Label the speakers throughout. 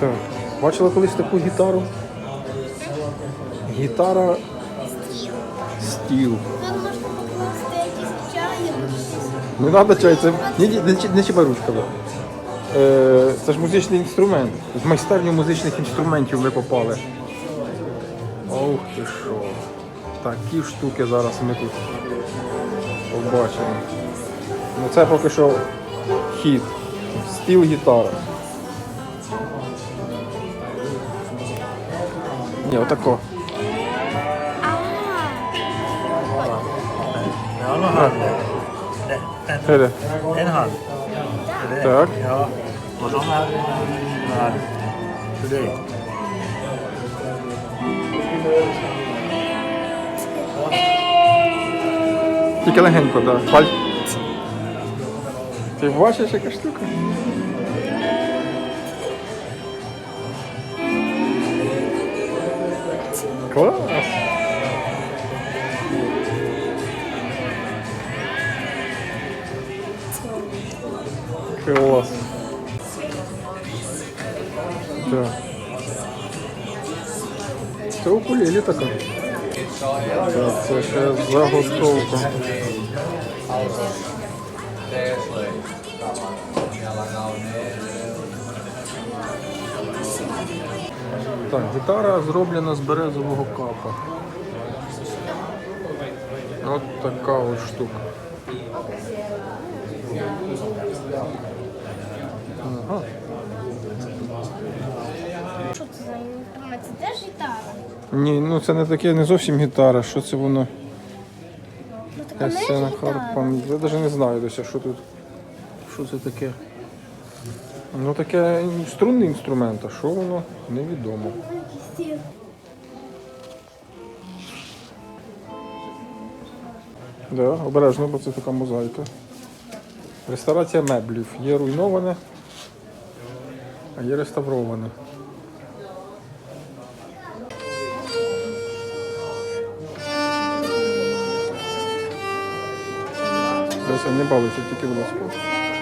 Speaker 1: Так. Бачила колись таку гітару? Гітара стіл.
Speaker 2: Там можна покласти якісь чаї.
Speaker 1: Не треба чай, це не, не, не, не чіпай ручками. Е, це ж музичний інструмент. В майстерню музичних інструментів ми попали. Ох ти що. Такі штуки зараз ми тут побачимо. Ну це поки що хід. Стіл гітара. Ні, отако.
Speaker 3: Ja, nå har den. Den, den,
Speaker 1: Хере.
Speaker 3: den har den. Så det-
Speaker 1: Так.
Speaker 3: Ja. Og sånn her. Her. Så det.
Speaker 1: Тільки легенько, так. Да. Паль... Ти бачиш, яка штука? Клас! Клас. Так. Це укулелі така. Так, це ще заготовка. Так, гітара зроблена з березового капа. От така от штука. Ага.
Speaker 2: Що це за? Це теж гітара.
Speaker 1: Ні, ну це не таке, не зовсім гітара. Що це воно?
Speaker 2: Ну така не
Speaker 1: Есена
Speaker 2: гітара.
Speaker 1: Я навіть не знаю досі, що тут. Що це таке? Ну таке струнний інструмент, а що воно? Невідомо. Да, обережно, бо це така мозаїка. Реставрація меблів. Є руйноване, а є реставроване. Не балуйся, тільки будь ласка.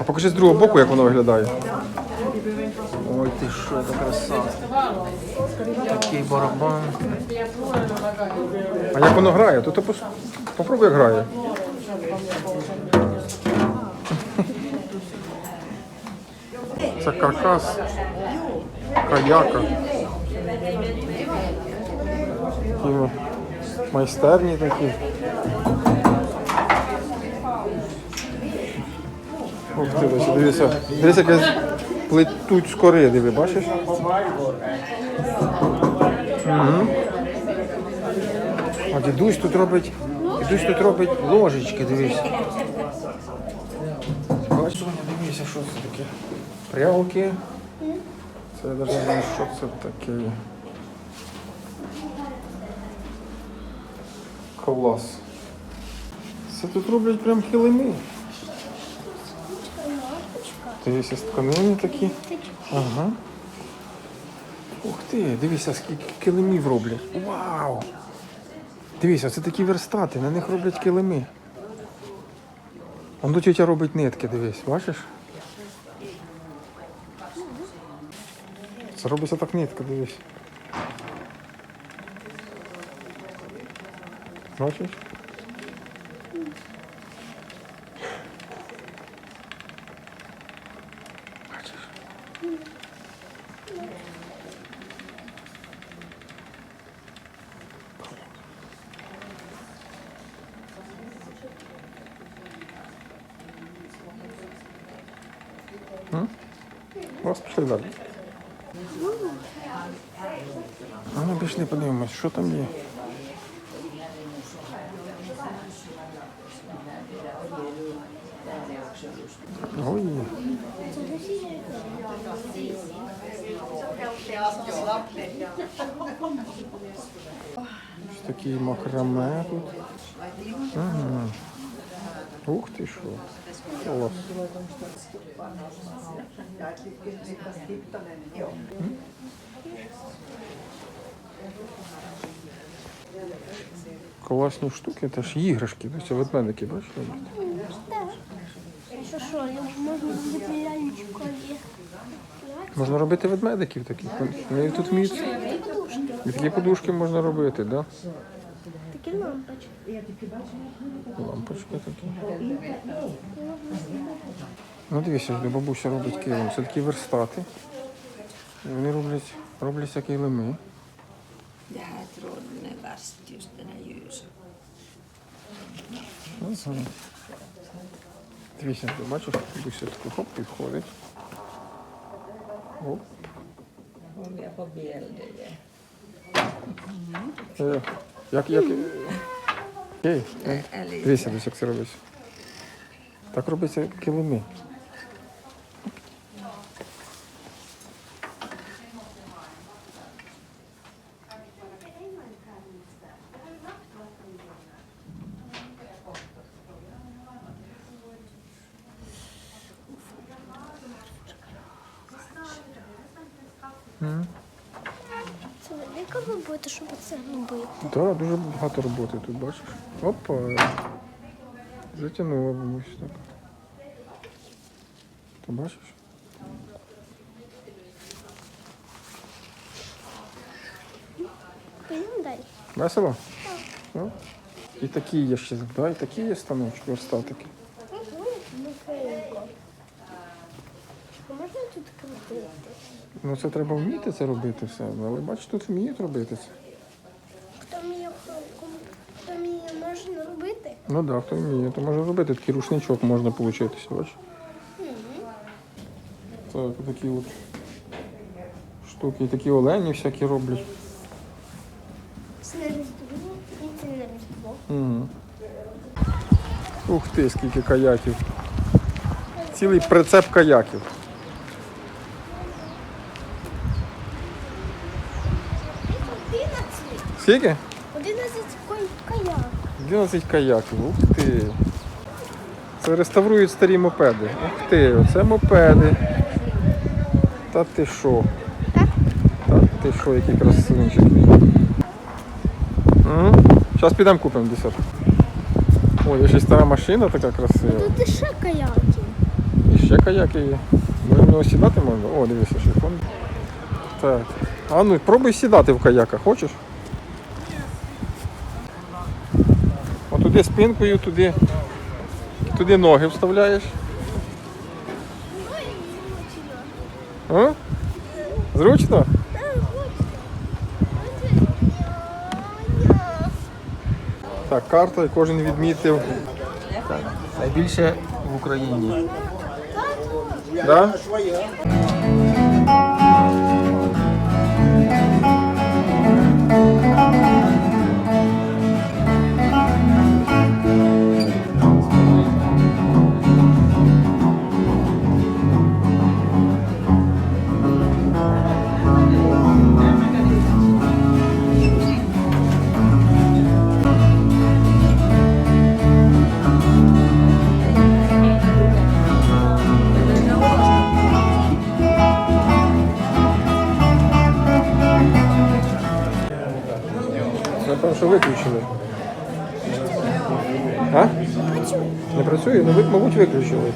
Speaker 1: А покажи з другого боку, як воно виглядає. Ой, ти що, яка краса. Такий барабан. А як воно грає? То ти пос- попробуй, як грає. Це каркас. Каяка. Такі майстерні такі. Ух ти, ось, дивися. Дивися, як плетуть з кори, диви, бачиш? Угу. А дідусь тут робить. Дідусь тут робить ложечки, дивись. Бачиш, Соня, дивися, що це таке. Прялки. Це я навіть знаю, що це таке. Клас. Це тут роблять прям килими. Дивися, з тканини такі. Ага. Ух ти, дивися, скільки килимів роблять. Вау! Дивися, це такі верстати, на них роблять килими. Он до тетя робить нитки, дивись, бачиш? Це робиться так нитка, дивись. Бачиш? Ось пішли далі. А ну пішли подивимось, що там є. такі макраме тут. Ага. Ух ти що. Клас. Класні штуки, теж іграшки, це ведмедики, бачиш?
Speaker 2: Так. Що що, можна зробити ляльку.
Speaker 1: Можна робити ведмедиків таких. Вони тут вміють.
Speaker 2: І подушки.
Speaker 1: Такі подушки можна робити, да?
Speaker 2: Такі лампочки.
Speaker 1: Лампочки такі. Ну дивіться, де бабуся робить килим. Це такі верстати. І Вони роблять, роблять всякі лими.
Speaker 4: Det här tråden är värst, just den här ljusa.
Speaker 1: Ага. Дивіться, ти бачиш, бабуся таку хоп підходить. Оп.
Speaker 4: Om jag får bilder.
Speaker 1: Е, Як, як... Ей,
Speaker 4: Det är lite...
Speaker 1: як це робиться. Так робиться килими.
Speaker 2: Це велика робота, щоб це робити.
Speaker 1: Так, дуже багато роботи тут, бачиш? Опа. Затягнула бабусь так. Ти бачиш?
Speaker 2: Пойдемо далі.
Speaker 1: Весело? Так. І такі є ще, да, і такі є станочки, верстатики.
Speaker 2: А можна тут крутити?
Speaker 1: Ну це треба вміти це робити все. Але бачиш, тут вміють робити це.
Speaker 2: Хто вміє, хто вміє, можна робити?
Speaker 1: Ну так, да, хто вміє, то може робити. Такий рушничок можна получитися, бачиш? Так, такі от штуки, такі олені всякі роблять.
Speaker 2: Це на різдво і це на різдво.
Speaker 1: Угу. Ух ти, скільки каяків. Цілий прицеп каяків. Скільки?
Speaker 2: Одинадцять кой- каяк.
Speaker 1: 11 каяків. Ух ти. Це реставрують старі мопеди. Ух ти, оце мопеди. Та ти що? Та ти що, який красунчик. Зараз підемо купимо десерт. Ой, є ще стара машина така красива.
Speaker 2: Тут іще каяки.
Speaker 1: І ще каяки є. Може в нього сідати можна? О, дивися, ще фон. Так. А ну пробуй сідати в каяка, хочеш? Туди спинкою, туди, туди ноги вставляєш. А? Зручно? Так, карта, і кожен відмітив. Так, найбільше в Україні. Да? Що виключили. А? Не працює? Ну, мабуть, виключили.